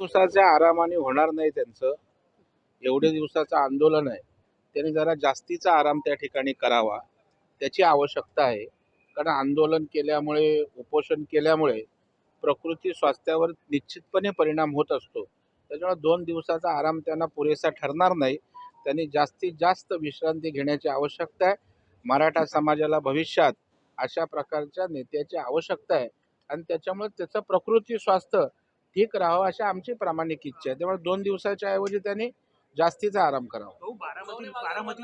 दिवसाच्या आरामाने होणार नाही त्यांचं. एवढे दिवसाचं आंदोलन आहे. त्यांनी जरा जास्तीचा आराम त्या ठिकाणी करावा. त्याची आवश्यकता आहे. कारण आंदोलन केल्यामुळे उपोषण केल्यामुळे प्रकृती स्वास्थ्यावर निश्चितपणे परिणाम होत असतो. त्याच्यामुळे दोन दिवसाचा आराम त्यांना पुरेसा ठरणार नाही. त्यांनी जास्तीत जास्त विश्रांती घेण्याची आवश्यकता आहे. मराठा समाजाला भविष्यात अशा प्रकारच्या नेत्याची आवश्यकता आहे. आणि त्याच्यामुळे त्याचं प्रकृती स्वास्थ्य ठीक राहावं अशी आमची प्रामाणिक इच्छा आहे. त्यामुळे दोन दिवसाच्या ऐवजी त्यांनी जास्तीचा आराम करावा. बारामती बारामती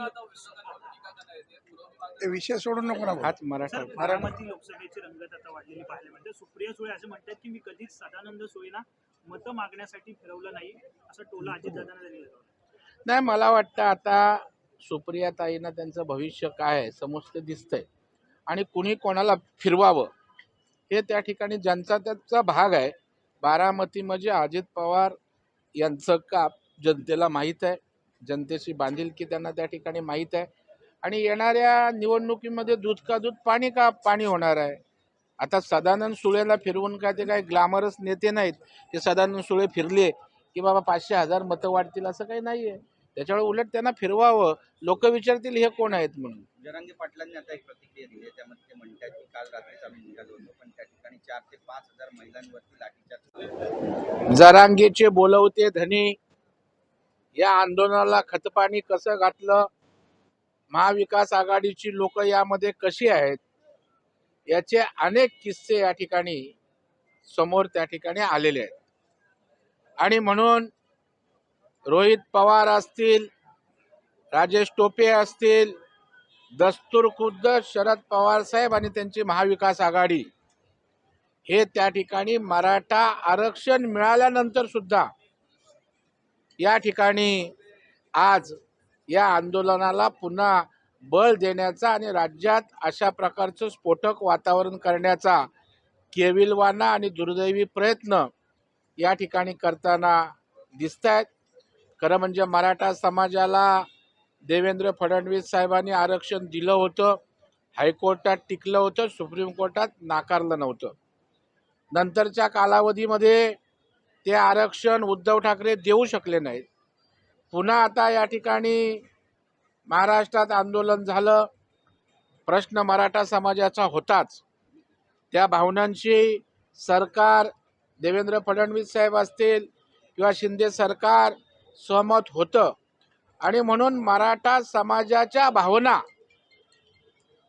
विषय सोडून नको ना हाच मराठा बारामती लोकसभेची रंगत आता वाढलेली पाहायला मिळते. सुप्रिया सुळे असं म्हणतात की मी कधीच सदानंद सोयीना मतं मागण्यासाठी फिरवलं नाही. असं टोला अजितदादांना दिलं नाही मला वाटतं आता सुप्रिया ताईंना त्यांचं भविष्य काय आहे समस्त दिसतंय. आणि कुणी कोणाला फिरवावं हे त्या ठिकाणी ज्यांचा त्याचा भाग आहे बारामती म्हणजे अजित पवार यांचं काप जनतेला माहीत आहे. जनतेशी बांधिलकी त्यांना त्या ठिकाणी माहीत आहे. आणि येणाऱ्या निवडणुकीमध्ये दूध का दूध पाणी का पाणी होणार आहे? आता सदानंद सुळेला फिरवून काय ते काय ग्लॅमरस नेते नाहीत. ते सदानंद सुळे फिरले की बाबा पाचशे हजार मतं वाढतील असं काही नाही आहे त्याच्यामुळे उलट त्यांना फिरवावं. लोक विचारतील हे कोण आहेत? म्हणून. जरांगे पाटलांनी आता एक प्रतिक्रिया दिली आहे. त्यामध्ये ते म्हणतात की काल रात्रीच आम्ही निघालो होतो पण त्या ठिकाणी चार ते पाच हजार महिलांवरती लाठीचार्ज जरांगेचे बोलवते धनी या आंदोलनाला खतपाणी कसं घातलं? महाविकास आघाडीची लोक यामध्ये कशी आहेत? याचे अनेक किस्से या ठिकाणी समोर त्या ठिकाणी आलेले आहेत. आणि म्हणून रोहित पवार असतील राजेश टोपे असतील दस्तूर खुद्द शरद पवार साहेब आणि त्यांची महाविकास आघाडी. हे त्या ठिकाणी मराठा आरक्षण मिळाल्यानंतर सुद्धा या ठिकाणी आज या आंदोलनाला पुन्हा बळ देण्याचा आणि राज्यात अशा प्रकारचं स्फोटक वातावरण करण्याचा केविलवाना आणि दुर्दैवी प्रयत्न या ठिकाणी करताना दिसत आहेत खरं म्हणजे मराठा समाजाला देवेंद्र फडणवीस साहेबांनी आरक्षण दिलं होतं. हायकोर्टात टिकलं होतं सुप्रीम कोर्टात नाकारलं नव्हतं. नंतरच्या कालावधीमध्ये ते आरक्षण उद्धव ठाकरे देऊ शकले नाहीत. पुन्हा आता या ठिकाणी महाराष्ट्रात आंदोलन झालं. प्रश्न मराठा समाजाचा होताच. त्या भावनांशी सरकार देवेंद्र फडणवीस साहेब असतील किंवा शिंदे सरकार सहमत होतं. आणि म्हणून मराठा समाजाच्या भावना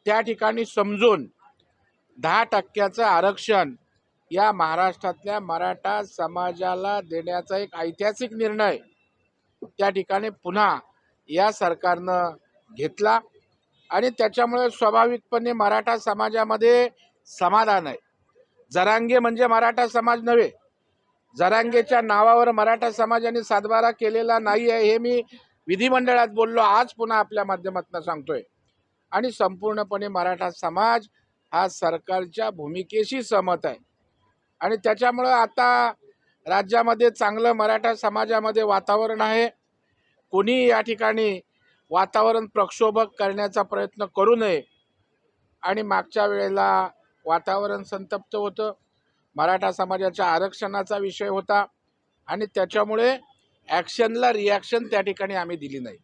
त्या ठिकाणी समजून दहा टक्क्याचं आरक्षण या महाराष्ट्रातल्या मराठा समाजाला देण्याचा एक ऐतिहासिक निर्णय त्या ठिकाणी पुन्हा या सरकारनं घेतला. आणि त्याच्यामुळे स्वाभाविकपणे मराठा समाजामध्ये समाधान आहे. जरांगे म्हणजे मराठा समाज नव्हे जरांगेच्या नावावर मराठा समाजाने सातबारा केलेला नाही आहे हे मी विधिमंडळात बोललो आज पुन्हा आपल्या माध्यमातून सांगतोय. आणि संपूर्णपणे मराठा समाज हा सरकारच्या भूमिकेशी सहमत आहे. आणि त्याच्यामुळं आता राज्यामध्ये चांगलं मराठा समाजामध्ये वातावरण आहे. कोणी या ठिकाणी वातावरण प्रक्षोभक करण्याचा प्रयत्न करू नये. आणि मागच्या वेळेला वातावरण संतप्त होतं. मराठा समाजाच्या आरक्षणाचा विषय होता आणि त्याच्यामुळे ॲक्शनला रिॲक्शन त्या ठिकाणी आम्ही दिली नाही.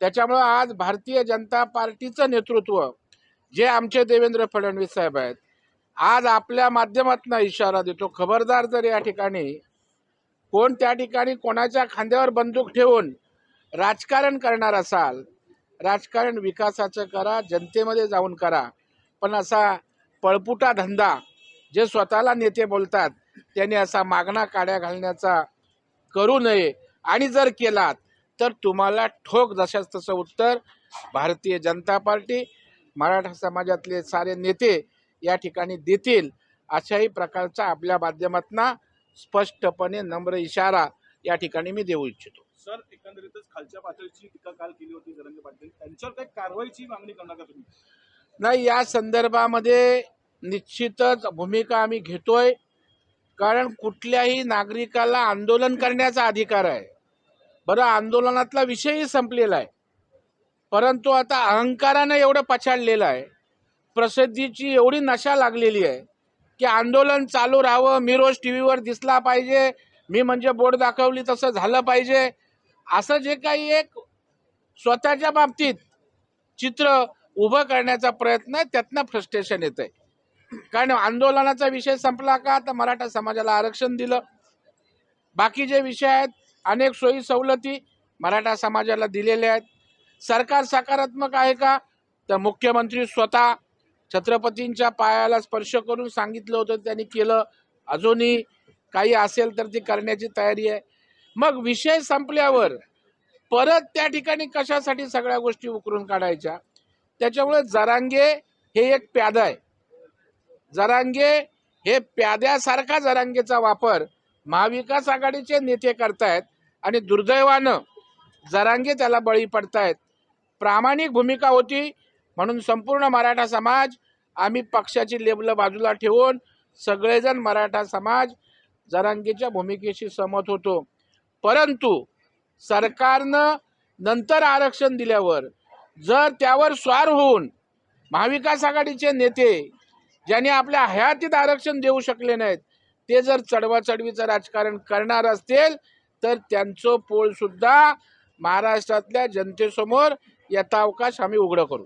त्याच्यामुळं आज भारतीय जनता पार्टीचं नेतृत्व जे आमचे देवेंद्र फडणवीस साहेब आहेत आज आपल्या माध्यमातून इशारा देतो. खबरदार जर या ठिकाणी कोण त्या ठिकाणी कोणाच्या खांद्यावर बंदूक ठेवून राजकारण करणार असाल राजकारण विकासाचं करा जनतेमध्ये जाऊन करा. पण असा पळपुटा धंदा जे स्वतःला नेते बोलतात त्यांनी असा मागणा काड्या घालण्याचा करू नये. आणि जर केलात तर तुम्हाला ठोक जशाच तसं उत्तर भारतीय जनता पार्टी मराठा समाजातले सारे नेते या ठिकाणी देतील अशाही प्रकारचा आपल्या माध्यमातून स्पष्टपणे नम्र इशारा या ठिकाणी मी देऊ इच्छितो. सर एकंदरीतच खालच्या पातळीची टीका काल केली होती जरंगे पाटील. त्यांच्यावर काही कारवाईची मागणी करणार का तुम्ही? नाही या संदर्भामध्ये निश्चितच भूमिका आम्ही घेतोय कारण कुठल्याही नागरिकाला आंदोलन करण्याचा अधिकार आहे. बरं आंदोलनातला विषयही संपलेला आहे. परंतु आता अहंकारानं एवढं पछाडलेलं आहे प्रसिद्धीची एवढी नशा लागलेली आहे की आंदोलन चालू राहावं मी रोज टी व्हीवर दिसला पाहिजे मी म्हणजे बोर्ड दाखवली तसं झालं पाहिजे असं जे काही एक स्वतःच्या बाबतीत चित्र उभं करण्याचा प्रयत्न आहे त्यातनं फ्रस्ट्रेशन येत आहे कारण आंदोलनाचा विषय संपला का तर मराठा समाजाला आरक्षण दिलं. बाकी जे विषय आहेत अनेक सोयी सवलती मराठा समाजाला दिलेल्या आहेत. सरकार सकारात्मक आहे का? तर मुख्यमंत्री स्वतः छत्रपतींच्या पायाला स्पर्श करून सांगितलं होतं त्यांनी केलं. अजूनही काही असेल तर ती करण्याची तयारी आहे. मग विषय संपल्यावर परत त्या ठिकाणी कशासाठी सगळ्या गोष्टी उकरून काढायच्या? त्याच्यामुळे जरांगे हे एक प्यादा आहे. जरांगे हे प्याद्यासारखा जरांगेचा वापर महाविकास आघाडीचे नेते करतायत आणि दुर्दैवानं जरांगे त्याला बळी पडतायत. प्रामाणिक भूमिका होती म्हणून संपूर्ण मराठा समाज आम्ही पक्षाची लेबलं बाजूला ठेवून सगळेजण मराठा समाज जरांगेच्या भूमिकेशी सहमत होतो. परंतु सरकारनं नंतर आरक्षण दिल्यावर जर त्यावर स्वार होऊन महाविकास आघाडीचे नेते ज्यांनी आपल्या हयातीत आरक्षण देऊ शकले नाहीत ते जर चढवाचढवीचं राजकारण करणार असतील तर त्यांचं पोळ सुद्धा महाराष्ट्रातल्या जनतेसमोर यथावकाश आम्ही उघडं करू.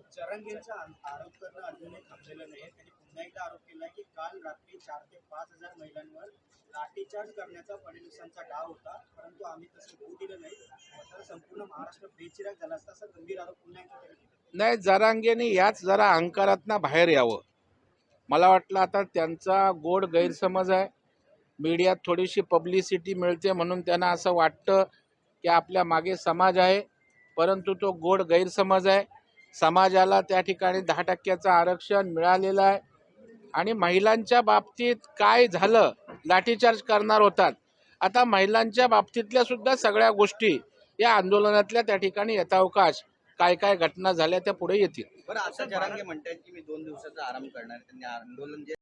नाही लाठीचार्ज करण्याचा फडणवीसांचा डाव होता परंतु आम्ही तसं होऊ दिलं नाही. तर संपूर्ण महाराष्ट्र बेचिराग झाला असता असा गंभीर आरोप पुन्हा एकदा त्यांनी केला. नाही जरांगेने याच जरा अहंकारातनं बाहेर यावं. मला वाटलं आता त्यांचा गोड गैरसमज आहे. मीडियात थोडीशी पब्लिसिटी मिळते म्हणून त्यांना असं वाटतं की आपल्या मागे समाज आहे. परंतु तो गोड गैरसमज आहे. समाजाला त्या ठिकाणी दहा टक्क्याचं आरक्षण मिळालेलं आहे. आणि महिलांच्या बाबतीत काय झालं? लाठीचार्ज करणार होतात. आता महिलांच्या बाबतीतल्या सुद्धा सगळ्या गोष्टी या आंदोलनातल्या त्या ठिकाणी यथावकाश काय काय घटना झाल्या त्या पुढे येतील. बरं आता जरांगे म्हणतात की मी दोन दिवसाचा आराम करणार आहे. त्यांनी आंदोलन जे